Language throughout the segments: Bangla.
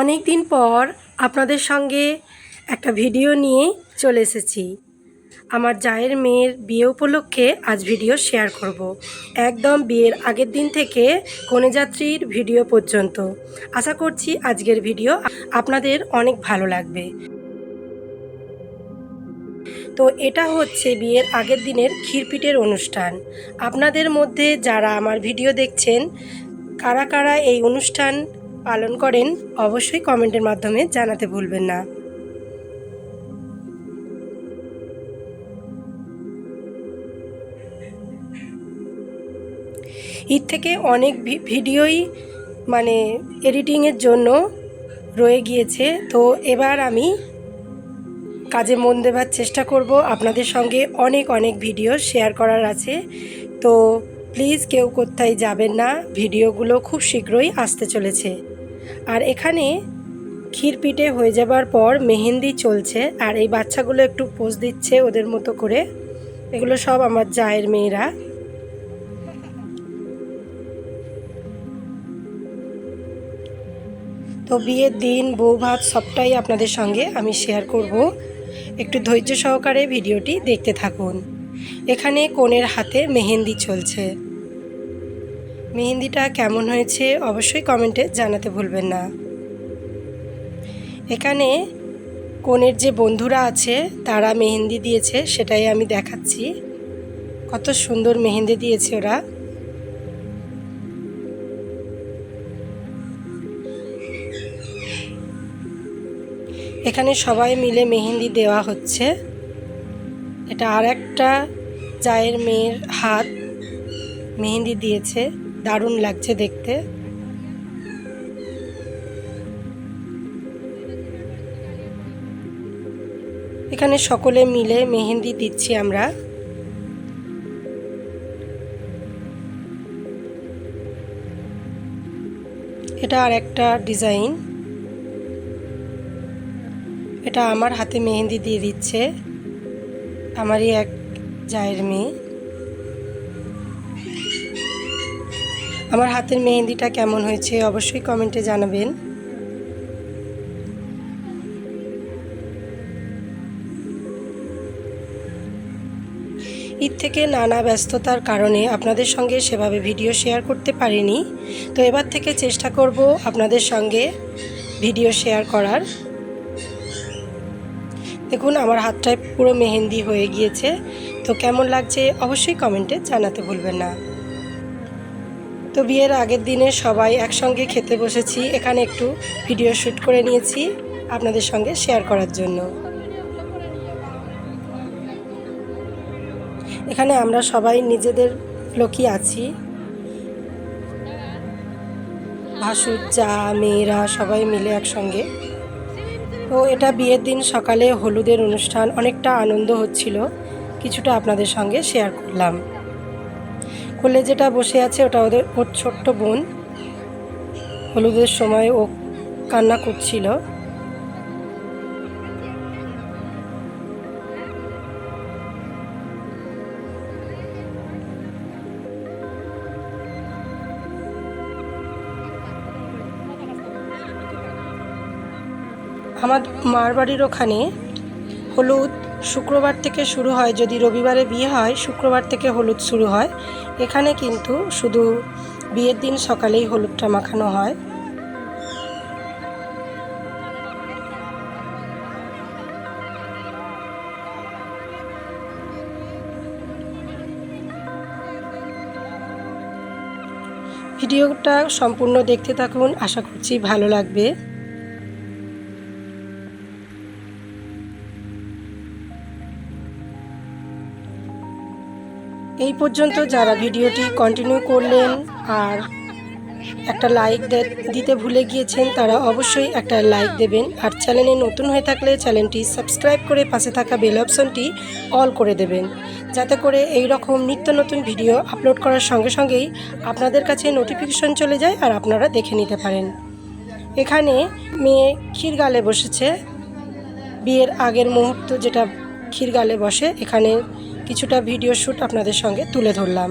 অনেক দিন পর আপনাদের সঙ্গে একটা ভিডিও নিয়ে চলে এসেছি। আমার জায়ের মেয়ের বিয়ে উপলক্ষে আজ ভিডিও শেয়ার করব। একদম বিয়ের আগের দিন থেকে কনেযাত্রীর ভিডিও পর্যন্ত। আশা করছি আজকের ভিডিও আপনাদের অনেক ভালো লাগবে। তো এটা হচ্ছে বিয়ের আগের দিনের ক্ষীরপিঠের অনুষ্ঠান। আপনাদের মধ্যে যারা আমার ভিডিও দেখছেন, কারা কারা এই অনুষ্ঠান পালন করেন, অবশ্যই কমেন্টের মাধ্যমে জানাতে ভুলবেন না। ঈদ থেকে অনেক ভিডিওই মানে এডিটিংয়ের জন্য রয়ে গিয়েছে। তো এবার আমি কাজে মন দেবার চেষ্টা করব। আপনাদের সঙ্গে অনেক অনেক ভিডিও শেয়ার করার আছে। তো প্লিজ কেউ কোথায় যাবেন না, ভিডিওগুলো খুব শীঘ্রই আসতে চলেছে। আর এখানে ক্ষীরপিঠে হয়ে যাবার পর মেহেন্দি চলছে, আর এই বাচ্চাগুলো একটু পোজ দিচ্ছে ওদের মতো করে। এগুলো সব আমার জায়ের মেয়েরা। তো বিয়ের দিন, বউ ভাত সবটাই আপনাদের সঙ্গে আমি শেয়ার করব। একটু ধৈর্য সহকারে ভিডিওটি দেখতে থাকুন। এখানে কনের হাতে মেহেন্দি চলছে। মেহেন্দিটা কেমন হয়েছে অবশ্যই কমেন্টে জানাতে ভুলবেন না। এখানে কনের যে বন্ধুরা আছে, তারা মেহেন্দি দিয়েছে, সেটাই আমি দেখাচ্ছি। কত সুন্দর মেহেন্দি দিয়েছে ওরা। এখানে সবাই মিলে মেহেন্দি দেওয়া হচ্ছে। এটা আর একটা জায়ের মেয়ের হাত মেহেন্দি দিয়েছে। দারুণ লাগছে দেখতে। এখানে সকলে মিলে মেহেন্দি দিচ্ছি আমরা। এটা আর একটা ডিজাইন। এটা আমার হাতে মেহেন্দি দিয়ে দিচ্ছে। আমারই এক জায়ের মেয়ে। আমার হাতের মেহেন্দিটা কেমন হয়েছে অবশ্যই কমেন্টে জানাবেন। ঈদ থেকে নানা ব্যস্ততার কারণে আপনাদের সঙ্গে সেভাবে ভিডিও শেয়ার করতে পারিনি। তো এবার থেকে চেষ্টা করব আপনাদের সঙ্গে ভিডিও শেয়ার করার। দেখুন, আমার হাতটায় পুরো মেহেন্দি হয়ে গিয়েছে। তো কেমন লাগছে অবশ্যই কমেন্টে জানাতে ভুলবেন না। তো বিয়ের আগের দিনে সবাই একসঙ্গে খেতে বসেছি। এখানে একটু ভিডিও শ্যুট করে নিয়েছি আপনাদের সঙ্গে শেয়ার করার জন্য। এখানে আমরা সবাই নিজেদের লোকই আছি। ভাসুর, চা, মেয়েরা সবাই মিলে একসঙ্গে। তো এটা বিয়ের দিন সকালে হলুদের অনুষ্ঠান। অনেকটা আনন্দ হচ্ছিল। কিছুটা আপনাদের সঙ্গে শেয়ার করলাম। কোলে যেটা বসে আছে ওটা ওদের ওর ছোট্ট বোন। হলুদের সময় ও কান্না করছিল। আমার মার বাড়ির ওখানে হলুদ শুক্রবার থেকে শুরু হয়, যদি রবিবারে বিয়ে হয়, শুক্রবার থেকে হলুদ শুরু হয়। এখানে কিন্তু শুধু বিয়ের দিন সকালেই হলুদটা মাখানো হয়। ভিডিওটা সম্পূর্ণ দেখতে থাকুন। আশা করছি ভালো লাগবে। এই পর্যন্ত যারা ভিডিওটি কন্টিনিউ করলেন আর একটা লাইক দিতে ভুলে গিয়েছেন, তারা অবশ্যই একটা লাইক দেবেন। আর চ্যানেলে নতুন হয়ে থাকলে চ্যানেলটি সাবস্ক্রাইব করে পাশে থাকা বেল অপশনটি অল করে দেবেন। যাতে করে এই রকম নিত্য নতুন ভিডিও আপলোড করার সঙ্গে সঙ্গেই আপনাদের কাছে নোটিফিকেশন চলে যায় আর আপনারা দেখে নিতে পারেন। এখানে মেয়ে ক্ষীর গালে বসেছে। বিয়ের আগের মুহূর্ত যেটা পাখির গালে বসে এখানে কিছুটা ভিডিও শ্যুট আপনাদের সঙ্গে তুলে ধরলাম।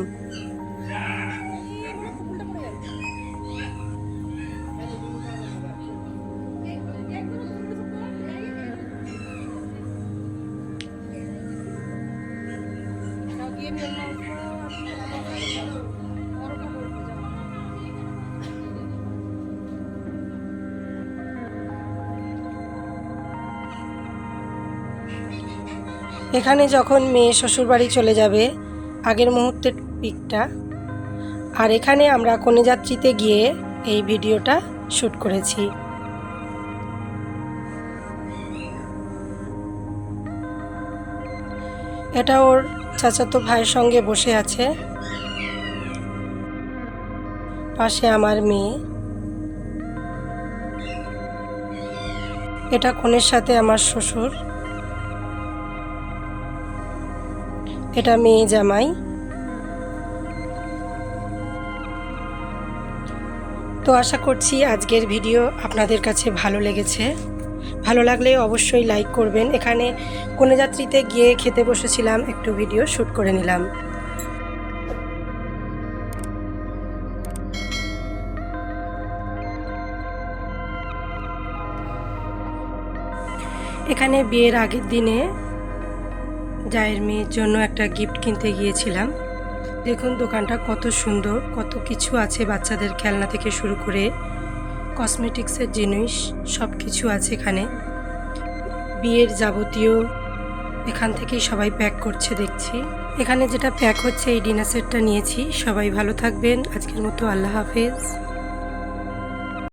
এখানে যখন মেয়ে শ্বশুরবাড়ি চলে যাবে, আগের মুহূর্তের পিকটা। আর এখানে আমরা কনেযাত্রীতে গিয়ে এই ভিডিওটা শ্যুট করেছি। এটা ওর চাচাতো ভাইয়ের সঙ্গে বসে আছে। পাশে আমার মেয়ে। এটা কনের সাথে আমার শ্বশুর। এটা মেয়ে জামাই। তো আশা করছি আজকের ভিডিও আপনাদের কাছে ভালো লেগেছে। ভালো লাগলে অবশ্যই লাইক করবেন। এখানে কোনো যাত্রীতে গিয়ে খেতে বসেছিলাম, একটু ভিডিও শ্যুট করে নিলাম। এখানে বিয়ের আগের দিনে জায়ের মেয়ের জন্য একটা গিফট কিনতে গিয়েছিলাম। দেখুন, দোকানটা কত সুন্দর, কত কিছু আছে বাচ্চাদের খেলনা থেকে শুরু করে কসমেটিক্সের জিনিস সব কিছু আছে এখানে। বিয়ের যাবতীয় এখান থেকেই সবাই প্যাক করছে, দেখছি। এখানে যেটা প্যাক হচ্ছে, এই ডিনার সেটটা নিয়েছি। সবাই ভালো থাকবেন। আজকের মতো আল্লাহ হাফেজ।